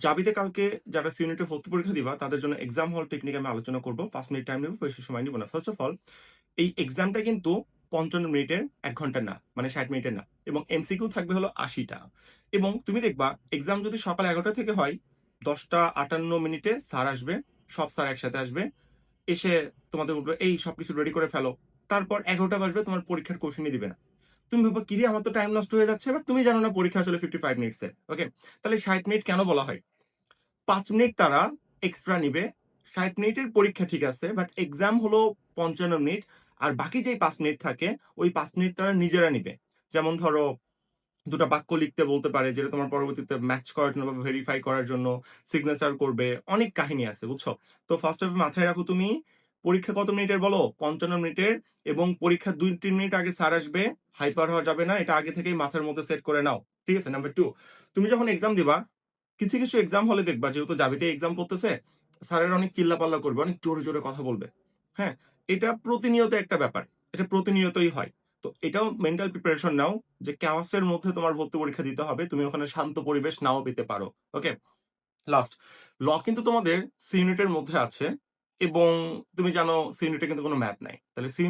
জাবিতে কালকে যারা সিউনিটে ভর্তি পরীক্ষা দিবা, তাদের জন্য এক্সাম হল টেকনিক আমি আলোচনা করব। পাঁচ মিনিট টাইম নেব, বেশি সময় নিব না। ফার্স্ট অফ অল এই এক্সামটা কিন্তু পঞ্চান্ন মিনিটের, এক ঘণ্টার না মানে ষাট মিনিটের না, এবং এমসিকিউ থাকবে হলো আশিটা। এবং তুমি দেখবা এক্সাম যদি সকাল এগারোটা থেকে হয়, দশটা আটান্ন মিনিটে স্যার আসবে, সব স্যার একসাথে আসবে, এসে তোমাদের বলবে, এই সবকিছু রেডি করে ফেলো। তারপর এগারোটা বাজবে, তোমার পরীক্ষার কোশ্চেনই দিবে না। তুমি ভাবো কিরে, আমার তো টাইম নষ্ট হয়ে যাচ্ছে। বাট তুমি জানো না পরীক্ষা আসলে ফিফটি ফাইভ মিনিটসে ওকে তাহলে ষাট মিনিট কেন বলা হয়? পাঁচ মিনিট তারা এক্সট্রা নিবে। ষাট মিনিটের পরীক্ষা ঠিক আছে বাট এক্সাম হলো পঞ্চান্ন মিনিট আর বাকি যে পাঁচ মিনিট থাকে, ওই পাঁচ মিনিট তারা নিজেরা নিবে। যেমন ধরো, দুটা বাক্য লিখতে বলতে পারে, যেটা তোমার পরবর্তীতে ম্যাচ করার জন্য বা ভেরিফাই করার জন্য সিগনেচার করবে, অনেক কাহিনী আছে, বুঝছ? তো ফার্স্ট অফ মাথায় রাখো তুমি পরীক্ষা কত মিনিটের বলো? পঞ্চান্ন মিনিটের এবং পরীক্ষা দুই তিন মিনিট আগে স্যার আসবে, হাইপার হওয়া যাবে না, এটা আগে থেকেই মাথার মধ্যে সেট করে নাও। ঠিক আছে? নাম্বার টু তুমি যখন এক্সাম দিবা, কিছু কিছু এক্সাম হলে দেখবা, যেহেতু জাবিতে এক্সাম পড়তেছে, স্যারের অনেক চিল্লাপাল্লা করবে, অনেক জোরে জোরে কথা বলবে। হ্যাঁ এটা প্রতিনিয়ত একটা ব্যাপার, এটা প্রতিনিয়তই হয়। তো এটাও মেন্টাল প্রিপারেশন নাও, যে ক্যাওয়াসের মধ্যে তোমার ভর্তি পরীক্ষা দিতে হবে, তুমি ওখানে শান্ত পরিবেশ নাও পেতে পারো। ওকে লাস্ট ল কিন্তু তোমাদের সি ইউনিটের মধ্যে আছে। এবং তুমি জানো সি কিন্তু কোনো ম্যাথ নাই। তাহলে সি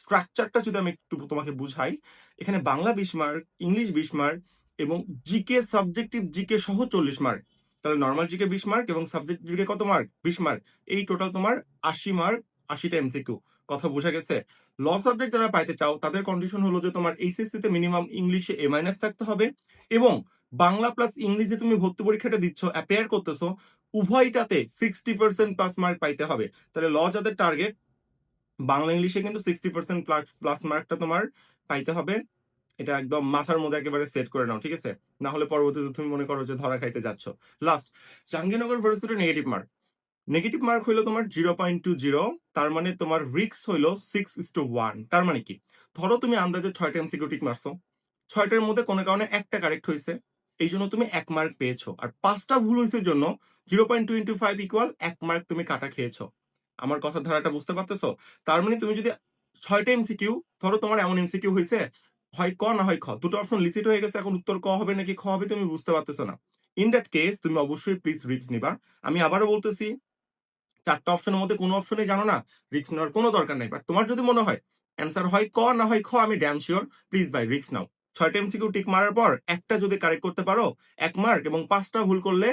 স্ট্রাকচারটা যদি আমি একটু তোমাকে বুঝাই, এখানে বাংলা বিশ মার্ক ইংলিশ বিশ মার্ক এবং জিকে সাবজেক্টিভ জিকে সহ চল্লিশ মার্ক তাহলে নর্মাল জিকে বিশ মার্ক এবং সাবজেক্ট জিকে কত মার্ক বিশ মার্ক এই টোটাল তোমার আশি মার্ক আশিটা এমসিকিউ কথা বোঝা গেছে? ল সাবজেক্ট যারা পাইতে চাও, তাদের কন্ডিশন হলো যে তোমার এইচএসসি তে মিনিমাম ইংলিশে এ মাইনাস থাকতে হবে এবং বাংলা প্লাস ইংলিশে তুমি ভর্তি পরীক্ষাটা দিচ্ছ অ্যাপেয়ার করতেছো উভয়টাতে সিক্সটি পার্সেন্ট প্লাস মার্ক পাইতে হবে। তাহলে ল যাদের টার্গেট বাংলা ইংলিশে কিন্তু সিক্সটি পার্সেন্ট প্লাস মার্কটা তোমার পাইতে হবে। এটা একদম মাথার মধ্যে একেবারে সেট করে নাও, ঠিক আছে? না হলে পরবর্তীতে তুমি মনে করো যে ধরা খাইতে যাচ্ছ। Last Jahangirnagar varsity negative mark negative mark হইল তোমার জিরো পয়েন্ট টু জিরো তার মানে তোমার রিক্স হইল সিক্স ইস টু ওয়ান তার মানে কি? ধরো তুমি আন্দাজে ছয়টা এমসিকিউ টিক মারছো। ছয়টার মধ্যে কোনো কারণে একটা কারেক্ট হয়েছে এই জন্য তুমি এক মার্ক পেয়েছ। আর পাঁচটা ভুল হয়েছে জন্য zero point two into five equal এক মার্ক তুমি কাটা খেয়েছো। আমার কথার ধারাটা বুঝতে পারতেছো? তার মানে তুমি যদি ছয়টা এমসিকিউ ধরো তোমার এমন এমসিকিউ হয়েছে, হয় ক না হয় খ, দুটো অপশন লিসিট হয়ে গেছে, এখন উত্তর ক হবে নাকি খ হবে তুমি বুঝতে পারতেছো না। ইন দ্যাট কেস তুমি অবশ্যই প্লিজ রিস্ক নিবা। আমি আবারও বলতেছি, চারটা অপশনের মধ্যে কোনো অপশনে জানো না রিক্স নেওয়ার কোনো দরকার নেই। বাট তোমার যদি মনে হয় অ্যান্সার হয় ক না হয় খ, আমি ড্যাম শিওর প্লিজ বাই রিক্স নাও। ছয়টা এমসিকিউ টিক মারার পর একটা যদি কারেক্ট করতে পারো, এক মার্ক এবং পাঁচটা ভুল করলে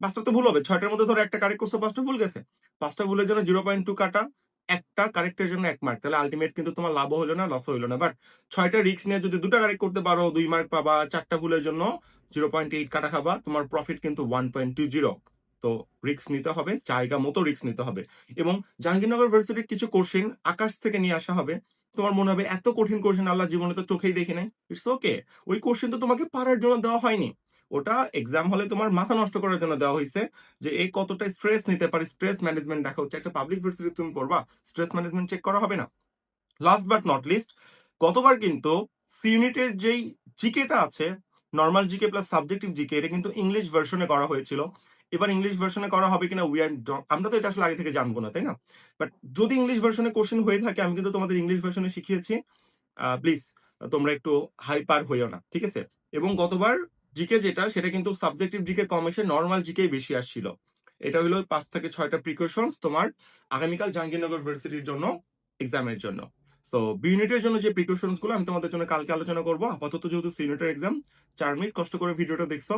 পাঁচটা তো ভুল হবে। ছয়টার মধ্যে ধরো একটা কারেক্ট করছ পাঁচটা ভুল গেছে। পাঁচটা ভুলের জন্য জিরো পয়েন্ট টু কাটা, একটা কারেক্টের জন্য এক মার্ক তাহলে আলটিমেট কিন্তু তোমার লাভ হলো না লস হইল না। বাট ছয়টা রিস্ক নিয়ে যদি দুটো কারেক্ট করতে পারো, দুই মার্ক পাবা, চারটা ভুলের জন্য জিরো পয়েন্ট এইট কাটা খাবা, তোমার প্রফিট কিন্তু ওয়ান পয়েন্ট টু জিরো তো রিস্ক নিতে হবে, জায়গা মতো রিস্ক নিতে হবে। এবং জাহাঙ্গীরনগর ভার্সিটির কিছু কোশ্চিন আকাশ থেকে নিয়ে আসা হবে। তোমার মনে হবে এত কঠিন কোশ্চেন আল্লাহ জীবনে তো চোখেই দেখি নাই। ইটস ওকে ওই কোশ্চেন তো তোমাকে পারার জন্য দেওয়া হয়নি। ওটা এক্সাম হলে তোমার মাথা নষ্ট করার জন্য দেওয়া হয়েছে যে এই কতটা স্ট্রেস নিতে পারে স্ট্রেস ম্যানেজমেন্ট দেখা হচ্ছে। একটা পাবলিক ভার্সিটি তুমি পড়বা স্ট্রেস ম্যানেজমেন্ট চেক করা হবে না। লাস্ট বাট নট লিস্ট গতবার কিন্তু সি ইউনিটের যেই জিকেটা আছে normal GK plus subjective GK এটা কিন্তু ইংলিশ ভার্সনে করা হয়েছিল। এবার ইংলিশ ভার্সনে করা হবে কিনা উই আর আমরা তো এটা আসলে আগে থেকে জানব না, তাই না? বাট যদি ইংলিশ ভার্সনে কোশ্চেন হয়ে থাকে, আমি কিন্তু তোমাদের ইংলিশ ভার্সনে শিখিয়েছি। প্লিজ তোমরা একটু হাইপার হইও না, ঠিক আছে? এবং গতবার জিকে যেটা, সেটা কিন্তু সাবজেক্টিভ জিকে কম এসে নর্মাল জিকে বেশি আসছিল। এটা হলো পাঁচ থেকে ছয়টা প্রিকশনস তোমার আগামীকাল জাহাঙ্গীরনগর ভার্সিটির জন্য এক্সামের জন্য। সো জন্য যে প্রিকশনসগুলো আমি তোমাদের জন্য কালকে আলোচনা করব। আপাতত যেহেতু সি এক্সাম চার মিনিট কষ্ট করে ভিডিওটা দেখছ,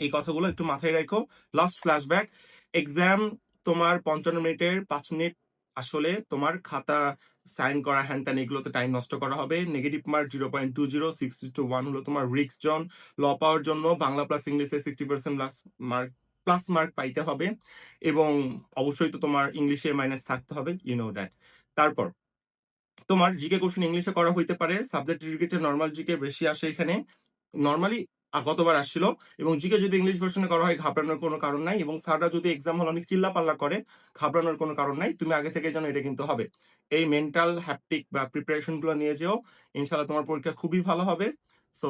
এই কথাগুলো একটু মাথায় রাখো। লাস্ট ফ্ল্যাশব্যাক এক্সাম তোমার পঞ্চান্ন মিনিটের পাঁচ মিনিট আসলে তোমার খাতা সাইন করা হ্যান ত্যান এগুলোতে টাইম নষ্ট করা হবে। Negative mark zero point two zero six two one হলো তোমার রিক্স জন ল পাওয়ার জন্য বাংলা প্লাস ইংলিশে sixty percent mark plus mark পাইতে হবে এবং অবশ্যই তো তোমার ইংলিশে মাইনাস থাকতে হবে ইউ নো দ্যাট তারপর, তোমার জিকে কোশ্চেন ইংলিশে করা হইতে পারে। সাবজেক্ট জিকে নর্মাল জিকে বেশি আসে এখানে। নর্মালি গতবার আসছিল। এবং জিকে যদি ইংলিশ ভার্সনে করা হয়, ঘাবড়ানোর কোনো কারণ নাই। এবং স্যাররা যদি এক্সাম হল অনেক চিল্লা পাল্লা করে, ঘাবড়ানোর কোনো কারণ নাই। তুমি আগে থেকে জানো এটা কিন্তু হবে। এই মেন্টাল হ্যাপটিক বা প্রিপারেশনগুলো নিয়ে যেও। ইনশাল্লাহ তোমার পরীক্ষা খুবই ভালো হবে। সো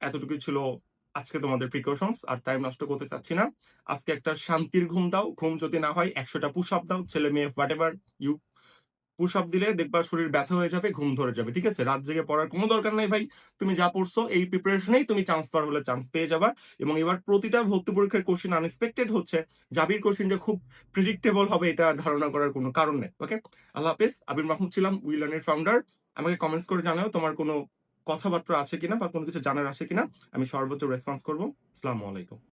এতটুকু ছিল আজকে তোমাদের প্রিকশনস আর টাইম নষ্ট করতে চাচ্ছি না। আজকে একটা শান্তির ঘুম দাও। ঘুম যদি না হয়, একশোটা পুশ আপ দাও। ছেলে মেয়ে whatever you push up দিলে দেখবা শরীর ব্যথা হয়ে যাবে, ঘুম ধরে যাবে, ঠিক আছে? রাত জেগে পড়ার কোনো দরকার নাই ভাই। তুমি যা পড়ছো, এই প্রিপারেশনেই তুমি চান্স পাওয়ার হলে চান্স পেয়ে যাবা। এবং এবার প্রতিটা ভর্তি পরীক্ষার কোশ্চেন আনএক্সপেক্টেড হচ্ছে। জাবির কোশ্চেন যে খুব প্রিডিক্টেবল হবে, এটা ধারণা করার কোনো কারণ নেই ওকে আল্লাহ হাফেজ, আবির মাহমুদ ছিলাম উইলার্নের ফাউন্ডার আমাকে কমেন্টস করে জানাও তোমার কোনো কথাবার্তা আছে কিনা বা কোনো কিছু জানার আছে কিনা। আমি সর্বোচ্চ রেসপন্স করব। আসসালামু আলাইকুম।